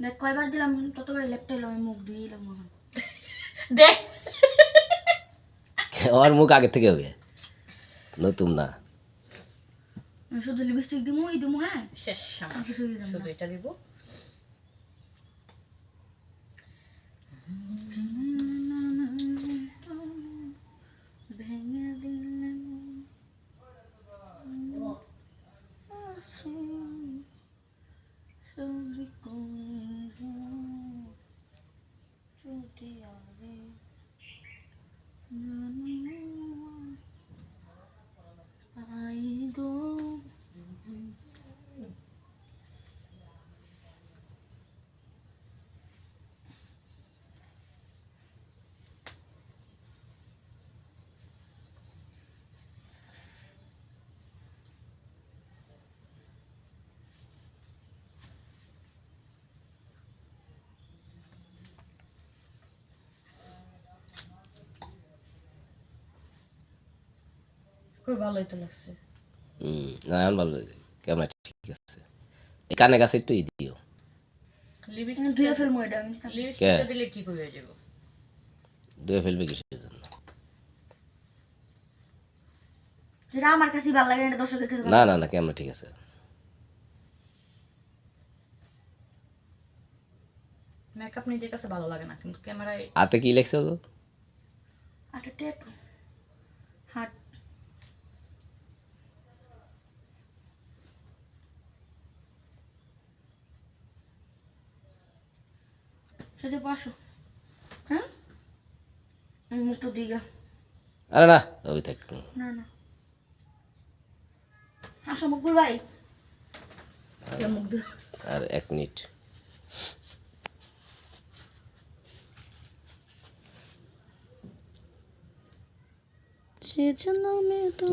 দেখ কয়বার দিলাম ততবার লেপটাই লম মুখ ধুয়ে এলাম এখন দেখ। ওর মুখ আগে থেকে হবে। নতুন না। শুধু লিপস্টিক দিমু এই দিমু হ্যাঁ? শেষ শুধু এটা দিব। খুব ভালোই তো লাগছে। হুম না এখন ভালো ক্যামেরা ঠিক আছে। এই কানে কাছে একটু ই দিও। আমি ধুয়ে ফেলব এটা আমি। দিলে ঠিক হয়ে যাব? ধুয়ে ফেলবে কিসের জন্য? যেটা আমার কাছে ভালো লাগে না এটা দর্শকের কাছে না না না ক্যামেরা ঠিক আছে। মেকআপ নিজের কাছে ভালো লাগে না কিন্তু ক্যামেরায় হাতে কি লেখছো গো একটা ট্যাটু সেটা পাশো হ্যাঁ? আমি মুখটা দিগা আরে না ওই থাক না না। আসো মকবুল ভাই। মুখ ধুয়ে। আর এক মিনিট। সে জন্মে তো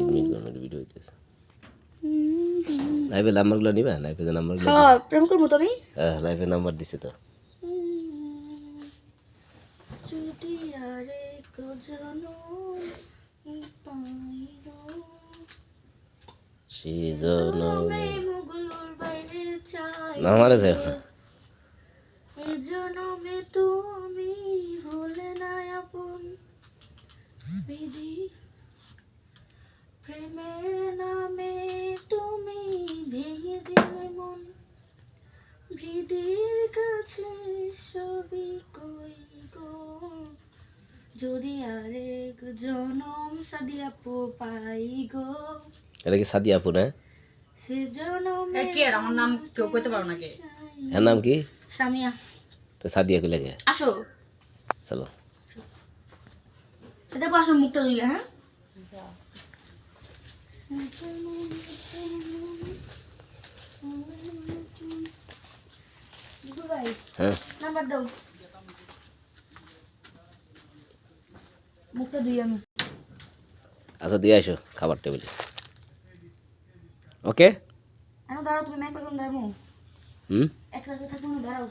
লাইভে নাম্বারগুলো নিবা? লাইভে নাম্বারগুলো হ্যাঁ প্রেম করব তো হ্যাঁ লাইভে নাম্বার দিছে তো। যদি আরেক জনম পাই গো সেজন আমি বাইরে চাই আমারে যাও এ জনমে তুমি হলে না আপন। বিধি প্রেমের নামে তুমি ভেঙে দিলে মন হৃদির কাছে সবই কই গো যদি আরেক জনম সাদিয়া পো পাই গো। এটা কি সাদিয়া আপু না? সে জনমে এ, কে আর আমার নাম কেউ কইতে পারো নাকি? চাই এর নাম কি? সামিয়া। তো সাদিয়া কইলে গে আসো। চলো। এটা আসো মুখটা ধুইয়া হ্যাঁ? ভাই হ্যাঁ নাম্বার দাও মুখটা ধুই আমি আচ্ছা দিয়ে আসো খাবার টেবিলে ওকে এখন দাঁড়াও তুমি ম্যাক করুন দাঁড়াবো হুম এক রাতে থাকব না দাঁড়াও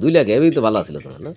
দুই লাগে এমনি তো ভালো আছিল তোমার না?